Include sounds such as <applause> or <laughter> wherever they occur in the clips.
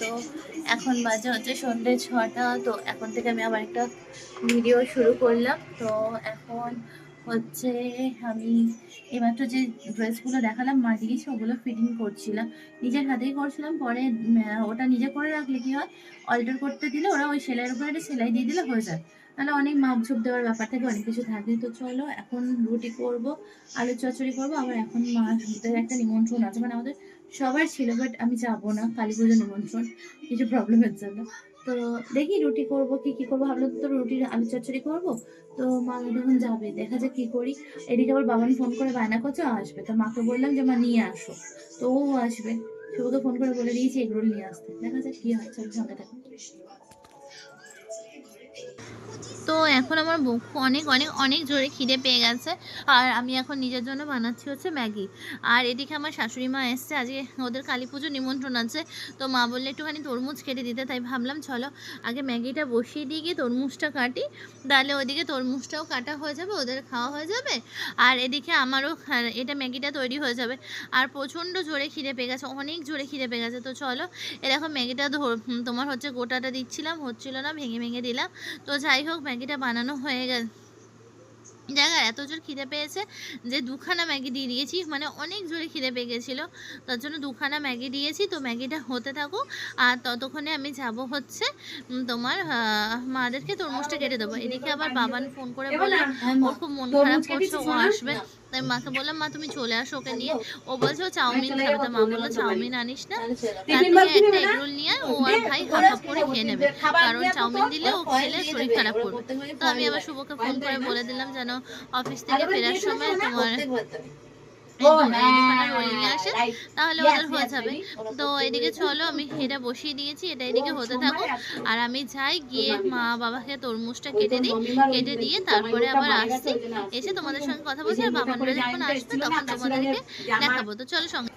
তো এখন বাজে হচ্ছে সন্ধ্যে ছটা, তো এখন থেকে আমি আবার একটা ভিডিও শুরু করলাম। তো এখন হচ্ছে আমি এমাত্র যে ড্রেসগুলো দেখালাম, মা দিয়েছে, ওগুলো ফিটিং করছিলাম। নিজের হাতেই করছিলাম, পরে ওটা নিজে করে রাখলে কি হয়? অল্টার করতে দিলে ওরা ওই সেলাইয়ের উপরে একটা সেলাই দিয়ে দিলে হয়ে যায়। তাহলে অনেক মাপঝোপ দেওয়ার ব্যাপার থাকে, অনেক কিছু থাকে। তো চলো, এখন রুটি করব আলু চচ্চড়ি করব। আবার এখন মাদের একটা নিমন্ত্রণ আছে মানে আমাদের সবার ছিল বাট আমি যাব না, কালী পুজো নিমন্ত্রণ, কিছু প্রবলেমের জন্য। তো দেখি রুটি করব কি কি করব? ভাবলাম তো রুটির আলু চচ্চড়ি করব। তো মা যখন যাবে, দেখা যাক কি করি। এদিকে আবার বাবান ফোন করে, বায়না করছে? আসবে। তো মাকে বললাম যে, মা, নিয়ে আসো। তো ও আসবে। শুভকে ফোন করে বলে দিয়েছি, এগুলো নিয়ে আসতে। দেখা যাক কি হয় সঙ্গে এখন আমার অনেক অনেক অনেক জোরে খিদে পেয়ে গেছে। আর আমি এখন নিজের জন্য বানাচ্ছি হচ্ছে ম্যাগি। আর এদিকে আমার শাশুড়ি মা এসছে, আজকে ওদের কালী পুজো নিমন্ত্রণ আছে। তো মা বললে একটুখানি তরমুজ কেটে দিতে, তাই ভাবলাম চলো আগে ম্যাগিটা বসিয়ে দিয়ে গিয়ে তরমুজটা কাটি। তাহলে ওদিকে তরমুজটাও কাটা হয়ে যাবে, ওদের খাওয়া হয়ে যাবে। আর এদিকে আমারও এটা ম্যাগিটা তৈরি হয়ে যাবে। আর প্রচণ্ড জোরে খিদে পেয়ে গেছে, অনেক জোরে খিদে পেয়ে গেছে। তো চলো এরকম ম্যাগিটা তোমার হচ্ছে গোটাটা দিচ্ছিলাম, হচ্ছিল না, ভেঙে ভেঙে দিলাম। তো যাই হোক, ম্যাগিটা বানানো হয়ে গেছে জায়গা এত জোর খিদে পেয়েছে যে দুখানা ম্যাগি দিয়ে দিয়েছি মানে অনেক জোরে খিদে পেয়ে গেছিল। তার জন্য দুখানা ম্যাগি দিয়েছি তো ম্যাগিটা হতে থাকুক আর ততক্ষণে আমি যাব হচ্ছে তোমার মাদেরকে তরমুজটা কেটে দেবো। এদিকে আবার বাবান ফোন করে বলে ওর খুব মন খারাপ করছে ও আসবে। তাই মাকে বললাম মা তুমি চলে আসো ওকে নিয়ে। ও বলছে ও চাউমিন খাবে। তা মা বলল চাউমিন আনিস না। তার থেকে একটা এগরোল নিয়ে ও আর ভাই হাফ করে খেয়ে নেবে। কারণ চাউমিন দিলে ও খেলে শরীর খারাপ করবে। তো আমি আবার শুভকে ফোন করে বলে দিলাম যেন অফিস থেকে ফেরার সময় তোমার আসে তাহলে ওদের হয়ে যাবে। তো এদিকে চলো আমি এটা বসিয়ে দিয়েছি এটা এদিকে হতে থাকুক আর আমি যাই গিয়ে মা বাবাকে তরমুজটা কেটে দিই কেটে দিয়ে তারপরে আবার আসছি এসে তোমাদের সঙ্গে কথা বলছি আর বাবানরা যখন আসবে তখন তোমাদেরকে দেখাবো। তো চলো সঙ্গে।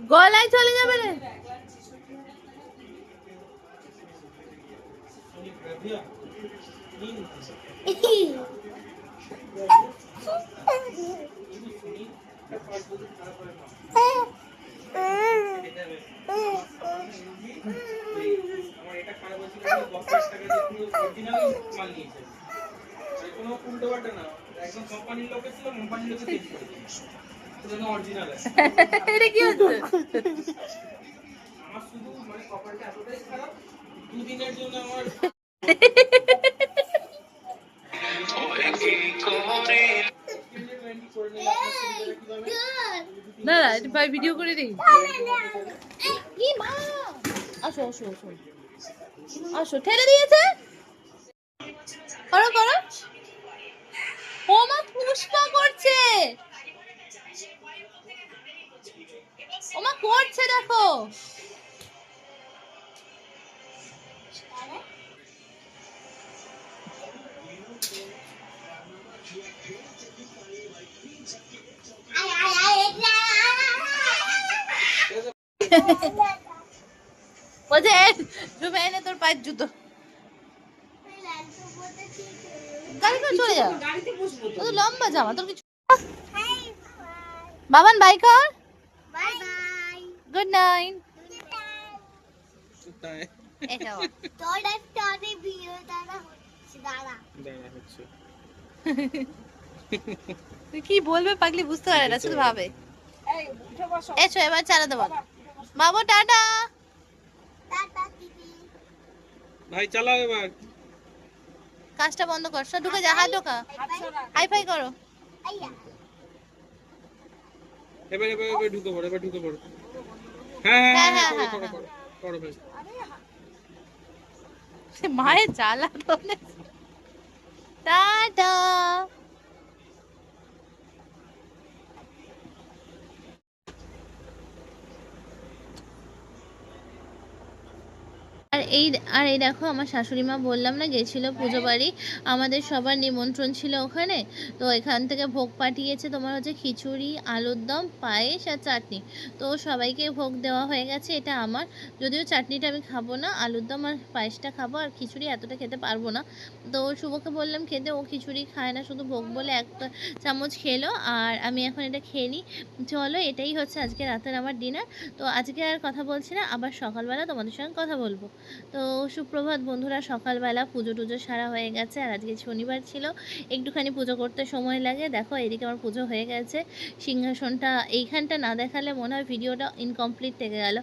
গলায় চলে যাবে রে। কোম্পানির লোকে ছিল অরিজিনাল এটা আমার শুধু মানে কপালটা এতটাই খারাপ দুদিনের জন্য আমার ভাই ভিডিও করে দিই। আসো আসো আসো। আসো, ঠেলে দিয়েছে? করো করো। পুষ্পা করছে। করছে, দেখো। বলছে জুমে এনে তোর পায়ের জুতো। গাড়ি করে চলে যা। তো লম্বা জামা তোর কিছু বাবান বাই কর। গুড নাইট তাই কি বলবে পাগলি বুঝতে পারে না শুধু ভাবে। এসো এবার চালা দেবো। বাবু টাটা। ভাই চালাও এবার। কাজটা বন্ধ কর সব ঢুকে যা হাত ঢোকা। হাই ফাই করো। এবার এবার এবার ঢুকে পড়ো এবার ঢুকে পড়ো। হ্যাঁ হ্যাঁ হ্যাঁ, হ্যাঁ হ্যাঁ, করো করো ভাই। মায়ের জ্বালা তো টাটা। এই আর এই দেখো আমার শাশুড়ি মা বললাম না গেছিল পুজো বাড়ি, আমাদের সবার নিমন্ত্রণ ছিল ওখানে, তো এখান থেকে ভোগ পাঠিয়েছে তোমার হচ্ছে খিচুড়ি, আলুর দম, পায়েস আর চাটনি, তো সবাইকে ভোগ দেওয়া হয়ে গেছে, এটা আমার, যদিও চাটনিটা আমি খাব না, আলুর দম আর পায়েসটা খাব আর খিচুড়ি এতটা খেতে পারব না, তো শুভকে বললাম খেতে, ও খিচুড়ি খায় না, শুধু ভোগ বলে একটা চামচ খেলো, আর আমি এখন এটা খেয়ে নিই, চলো এটাই হচ্ছে আজকে রাতের আমার ডিনার তো আজকে আর কথা বলছি না, আবার সকালবেলা তোমাদের সঙ্গে কথা বলব। তো সুপ্রভাত বন্ধুরা, সকালবেলা পুজো টুজো সারা হয়ে গেছে আর আজকে শনিবার ছিল। একটুখানি পুজো করতে সময় লাগে। দেখো, এদিকে আমার পুজো হয়ে গেছে। সিংহাসনটা এইখানটা না দেখালে মনে হয় ভিডিওটা ইনকমপ্লিট থেকে গেল।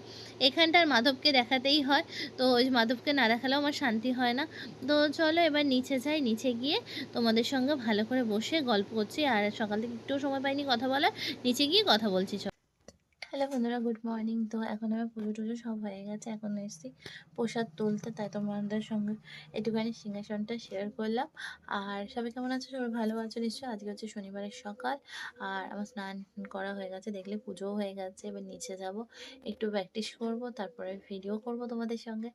এখানটার মাধবকে দেখাতেই হয়। তো ওই মাধবকে না দেখালেও আমার শান্তি হয় না। তো চলো এবার নিচে যাই। নিচে গিয়ে তোমাদের সঙ্গে ভালো করে বসে গল্প করছি। আর সকাল থেকে একটু সময় পাইনি কথা বলার। নিচে গিয়ে কথা বলছি হ্যালো বন্ধুরা, গুড মর্নিং। তো এখন আমার পুজো টুজো সব হয়ে গেছে, এখন এসেছি প্রসাদ তুলতে, তাই তোমাদের সঙ্গে একটুখানি সিংহাসনটা শেয়ার করলাম। আর সবাই কেমন আছে? সবাই ভালো আছো নিশ্চয়ই? আজকে হচ্ছে শনিবারের সকাল, আর আমার স্নান করা হয়ে গেছে, দেখলে পুজোও হয়ে গেছে। এবার নিচে যাব, একটু প্র্যাকটিস করব, তারপরে ভিডিও করব তোমাদের সঙ্গে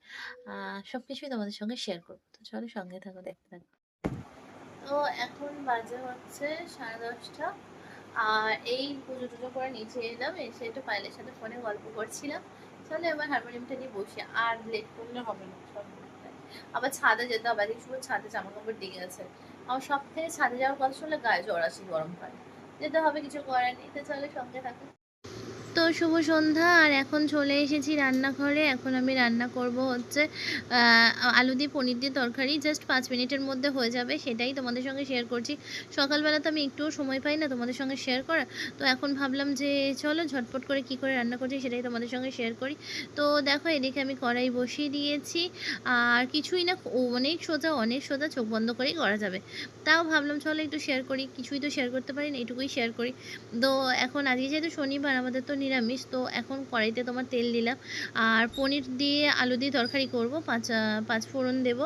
সব কিছুই তোমাদের সঙ্গে শেয়ার করব। তো চলো সঙ্গে থাকো, দেখতে থাকো। তো এখন বাজে হচ্ছে সাড়ে দশটা। আর এই পুজো টুজো করে নিচে এলাম, এসে একটু পায়েলের সাথে ফোনে গল্প করছিলাম। চলো এবার হারমোনিয়ামটা নিয়ে বসি, আর লেট করলে হবে না, সব আবার ছাদে যেতে হবে, আজকে শুধু ছাদে জামা কাপড় ডিগে আছে। আমার সব থেকে ছাদে যাওয়ার কথা শুনলে গায়ে জ্বর আসে গরমকালে। যেতে হবে, কিছু করার নেই, তো চলে সঙ্গে থাকো। তো শুভ সন্ধ্যা। আর এখন চলে এসেছি রান্নাঘরে। এখন আমি রান্না করব হচ্ছে আলু দিয়ে পনির দিয়ে তরকারি। জাস্ট পাঁচ মিনিটের মধ্যে হয়ে যাবে, সেটাই তোমাদের সঙ্গে শেয়ার করছি। সকালবেলা তো আমি একটুও সময় পাই না তোমাদের সঙ্গে শেয়ার করা। তো এখন ভাবলাম যে চলো ঝটপট করে কি করে রান্না করছি সেটাই তোমাদের সঙ্গে শেয়ার করি। তো দেখো এদিকে আমি কড়াই বসিয়ে দিয়েছি। আর কিছুই না, অনেক সোজা অনেক সোজা চোখ বন্ধ করেই করা যাবে। তাও ভাবলাম চলো একটু শেয়ার করি। কিছুই তো শেয়ার করতে পারি না, এটুকুই শেয়ার করি। তো এখন আজকে যেহেতু শনিবার, আমাদের তো নিরামিষ। তো এখন কড়াইতে তোমার তেল দিলাম। আর পনির দিয়ে আলু দিয়ে তরকারি করব। পাঁচ পাঁচ ফোড়ন দেব।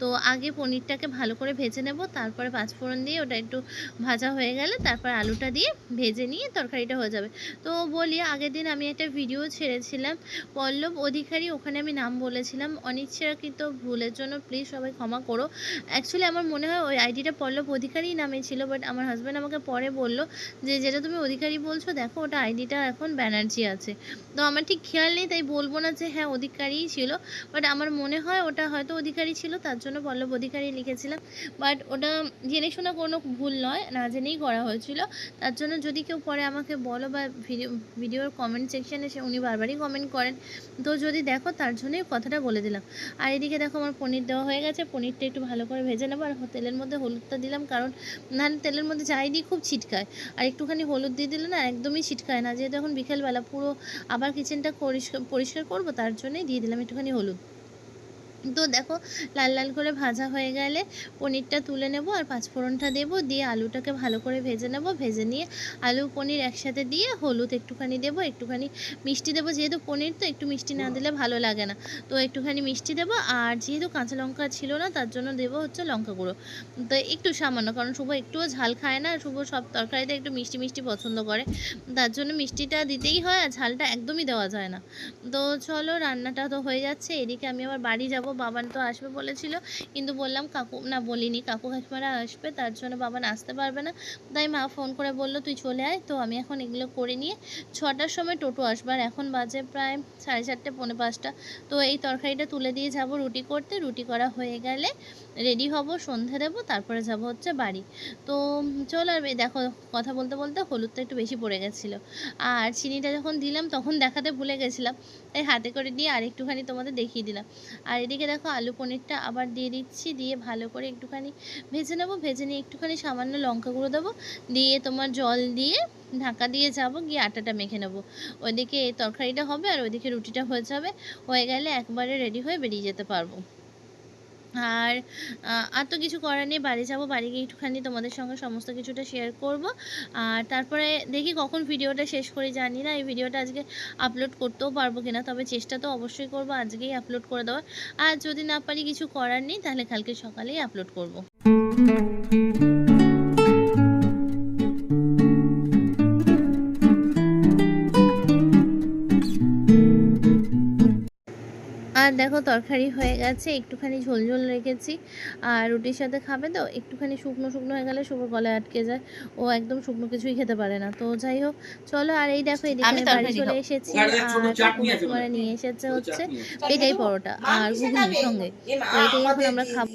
তো আগে পনিরটাকে ভালো করে ভেজে নেব। তারপরে পাঁচ ফোড়ন দিয়ে ওটা একটু ভাজা হয়ে গেলে তারপর আলুটা দিয়ে ভেজে নিয়ে তরকারিটা হয়ে যাবে। তো বলি, আগের দিন আমি একটা ভিডিও ছেড়েছিলাম। পল্লব অধিকারী, ওখানে আমি নাম বলেছিলাম। অনিচ্ছাকৃত ভুলের জন্য প্লিজ সবাই ক্ষমা করো। অ্যাকচুয়ালি আমার মনে হয় ওই আইডিটা পল্লব অধিকারী নামে ছিল বাট আমার হাজব্যান্ড আমাকে পরে বলল যে, যেটা তুমি অধিকারী বলছো, দেখো ওটা আইডিটা এখন ব্যানার্জি আছে। তো আমার ঠিক খেয়াল নেই, তাই বলব না যে হ্যাঁ অধিকারীই ছিল। বাট আমার মনে হয় ওটা হয়তো অধিকারী ছিল, তার জন্য পল্লব অধিকারী লিখেছিলাম। বাট ওটা জেনে শোনা কোনো ভুল নয়, না জেনেই করা হয়েছিল। তার জন্য যদি কেউ পরে আমাকে বলো বা ভিডিও, ভিডিওর কমেন্ট সেকশানে সে উনি বারবারই কমেন্ট করেন। তো যদি দেখো, তার জন্যই কথাটা বলে দিলাম। আর এদিকে দেখো, আমার পনির দেওয়া হয়ে গেছে। পনিরটা একটু ভালো করে ভেজে নেব। আর তেলের মধ্যে হলুদটা দিলাম, কারণ না তেলের মধ্যে যাই দিই খুব ছিটকায়। আর একটুখানি হলুদ দিয়ে দিলে না একদমই ছিটকায় না, যেহেতু এখন বিকেলবেলা পুরো আবার কিচেনটা পরিষ্কার পরিষ্কার করব তার জন্যই দিয়ে দিলাম একটুখানি হলুদ। তো দেখো, লাল লাল করে ভাজা হয়ে গেলে পনিরটা তুলে নেব আর পাঁচফোড়নটা দেবো, দিয়ে আলুটাকে ভালো করে ভেজে নেব। ভেজে নিয়ে আলু, পনির একসাথে দিয়ে হলুদ একটুখানি দেবো, একটুখানি মিষ্টি দেবো। যেহেতু পনির তো একটু মিষ্টি না দিলে ভালো লাগে না। তো একটুখানি মিষ্টি দেবো, আর যেহেতু কাঁচা লঙ্কা ছিল না, তার জন্য দেবো হচ্ছে লঙ্কা গুঁড়ো। তো একটু সামান্য, কারণ শুভ একটুও ঝাল খায় না, শুভ সব তরকারিতে একটু মিষ্টি মিষ্টি পছন্দ করে। তার জন্য মিষ্টিটা দিতেই হয় আর ঝালটা একদমই দেওয়া যায় না। তো চলো, রান্নাটা তো হয়ে যাচ্ছে, এদিকে আমি আবার বাড়ি যাব বাবান তো আসবে বলেছিল। কিন্তু বললাম, কাকু, না বলিনি, কাকু কাকিমারা আসবে, তার জন্য বাবান আসতে পারবে না। তাই মা ফোন করে বলল, তুই চলে আয়, তো আমি এখন এগুলো করে নিয়ে ছটার সময় টোটো আসবে। আর এখন বাজে প্রায় সাড়ে চারটে, পৌনে পাঁচটা। তো এই তরকারিটা তুলে দিয়ে যাব রুটি করতে। রুটি করা হয়ে গেলে রেডি হব, সন্ধে দেবো, তারপরে যাব হচ্ছে বাড়ি। তো চলো আর দেখো, কথা বলতে বলতে হলুদটা একটু বেশি পড়ে গেছিল। আর চিনিটা যখন দিলাম, তখন দেখাতে ভুলে গেছিলাম। তাই হাতে করে দিয়ে আর একটুখানি তোমাদের দেখিয়ে দিলাম। আর এদিকে দেখো আলু পনিরটা আবার দিয়ে দিচ্ছি, দিয়ে ভালো করে একটুখানি ভেজে নেব। ভেজে নিয়ে একটুখানি সামান্য লঙ্কা গুঁড়ো দেবো। দিয়ে তোমার জল দিয়ে ঢাকা দিয়ে যাব, গিয়ে আটাটা মেখে নেব। ওইদিকে তরকারিটা হবে আর ওইদিকে রুটিটা হয়ে যাবে। হয়ে গেলে একবারে রেডি হয়ে বেরিয়ে যেতে পারব। আর আর তো কিছু করার নেই। বাড়ি যাব, বাড়ি গিয়ে একটুখানি তোমাদের সঙ্গে সমস্ত কিছুটা শেয়ার করব। আর তারপরে দেখি কখন ভিডিওটা শেষ করি, জানি না। এই ভিডিওটা আজকে আপলোড করতেও পারব কিনা, তবে চেষ্টা তো অবশ্যই করব আজকেই আপলোড করে দেওয়ার। আর যদি না পারি কিছু করার নেই, তাহলে কালকে সকালেই আপলোড করব। দেখো দেখো তরকারি হয়ে গেছে একটুখানি ঝোল ঝোল রেখেছি। আর রুটির সাথে খাবে তো একটুখানি শুকনো শুকনো হয়ে গেলে শুভর গলায় আটকে যায়। ও একদম শুকনো কিছুই খেতে পারে না। তো যাই হোক চলো আর এই দেখো এদিকে বাড়ি চলে এসেছি। আর চাটনি আছে নিয়ে এসেছে হচ্ছে পেটাই পরোটা। আর ঘুগনির সঙ্গে। তো এটাই এখন আমরা খাব।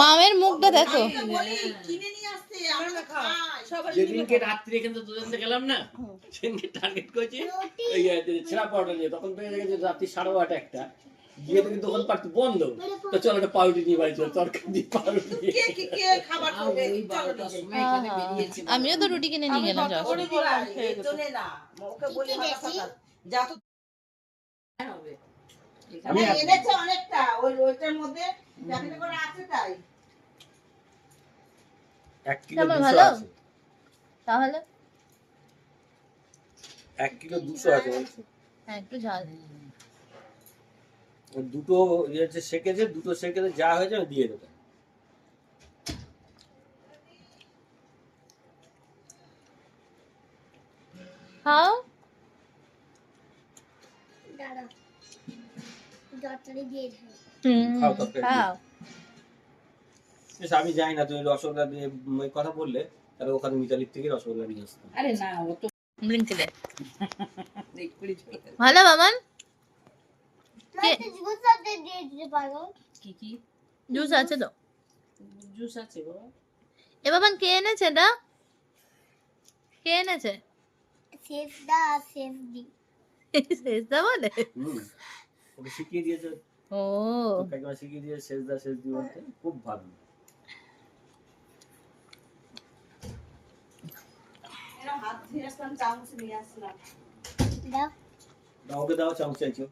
মামের মুখটা দেখো। যেদিনকে রাত্রি এখান থেকে দুজনে গেলাম না সেদিনকে টার্গেট করেছি। ওই ছেঁড়া পাউডার নিয়ে তখন পেয়ে গেছে রাত্রি সাড়ে বারোটা একটা গিয়ে দেখি দোকান পাট বন্ধ। তো চল একটা পাউরুটি নিয়ে বাড়ি চল তরকারি দিয়ে পাউরুটি। দিয়ে কে কে কে খাবার খাবে চলো দিদি। আমিও তো রুটি কিনে নিয়ে গেলাম যাওয়ার ওরে সময়। দিদি, এই জন্যে না। ওকে বলি হাতা ফাতা। যা তো আমি এনেছে অনেকটা ওই ওইটার মধ্যে প্যাকেটে করে আছে তাই। এক কিলো দুশো আছে। তাহলে? এক কিলো দুশো আছে। হ্যাঁ একটু ঝাল। দুটো ইয়ে হচ্ছে সেকেছে দুটো সেকেছে যা হয়েছে আমি দিয়ে দেবো। খাও। দিয়ে। খাও। বেশ, আমি যাই না তুমি রসগোল্লা দিয়ে ওই কথা বললে তাহলে ওখানে মিতালির থেকে রসগোল্লা নিয়ে আসতাম। আরে না ও তো দে। ভালো বাবান কি? কি জুস আছে তো। জুস আছে বাবা এ বাবান কে এনেছে এটা? কে এনেছে? শেষদা <laughs> বলে? ওকে শিখিয়ে দিয়েছে। ও। শিখিয়ে দিয়েছে শেষ দা শেষ বলতে খুব ভালো। হাত ধুয়ে আসলাম চামচ নিয়ে আসলাম। দাও। দাও ওকে দাও চামচ চাইছো।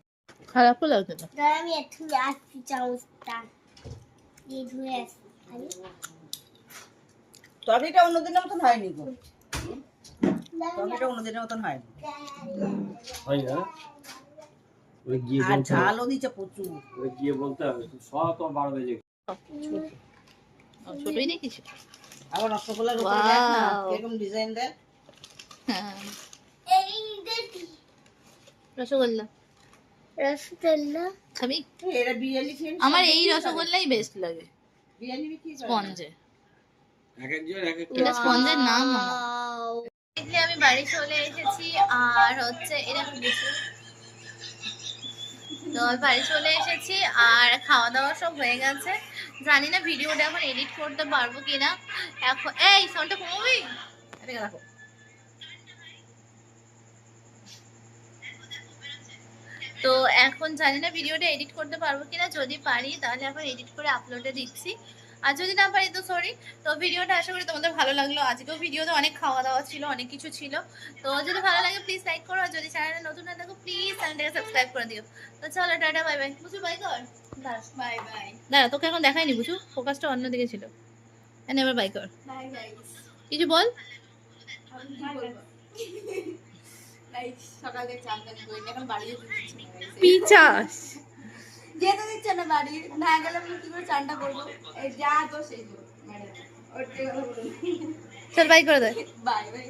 খারাপ লাগছে না? দাঁড়া আমি একটু আসছি চামচটা দিয়ে ধুয়ে আসছি আমি অন্যদিনের মতন হয়নি গো। অন্যদিনের মতন হয়নি। হয় না? ওই গিয়ে আর ঝালও দিচ্ছে প্রচুর। ওই গিয়ে বলতে হবে সব ছোটই দেখিস আবার রসগোল্লার উপরে দেখ না কীরকম ডিজাইন দেয় <laughs> রসগোল্লা। রসগোল্লা। খাবি আমার এই রসগোল্লাই বেস্ট লাগে? স্পঞ্জে। এটা স্পঞ্জের নাম আমি বাড়ি চলে এসেছি আর হচ্ছে এরকম কিছু তো বাড়ি চলে এসেছি আর খাওয়া দাওয়া সব হয়ে গেছে। জানি না ভিডিওটা এখন এডিট করতে পারব কিনা। এখন এই সাউন্ডটা কমবি এটাকে তো এখন জানি না ভিডিওটা এডিট করতে পারব কিনা যদি পারি তাহলে এখন এডিট করে আপলোডে দিচ্ছি। আর যদি না পারি তো সরি তো ভিডিওটা আশা করি তোমাদের ভালো লাগল। আজকেও ভিডিওতে অনেক খাওয়া দাওয়া ছিল অনেক কিছু ছিল। তো যদি ভালো লাগে প্লিজ লাইক করো আর যদি চ্যানেলে নতুন না থাকো প্লিজ চ্যানেলটাকে সাবস্ক্রাইব করে দিও। তো চলো টাটা বাই বাই বুঝু বাই কর। বাই বাই দাঁড়া তোকে এখন দেখাইনি বুঝু? ফোকাসটা অন্যদিকে ছিল। এবার বাই কর। কিছু বল? সকালে চান টান করি না, এখন না guys। পিচাস যেতে দিচ্ছে না বাড়ি না গেলে আমি কি করে চানটা করব? এই যা তো সেই চল বাই করে দে। Bye bye.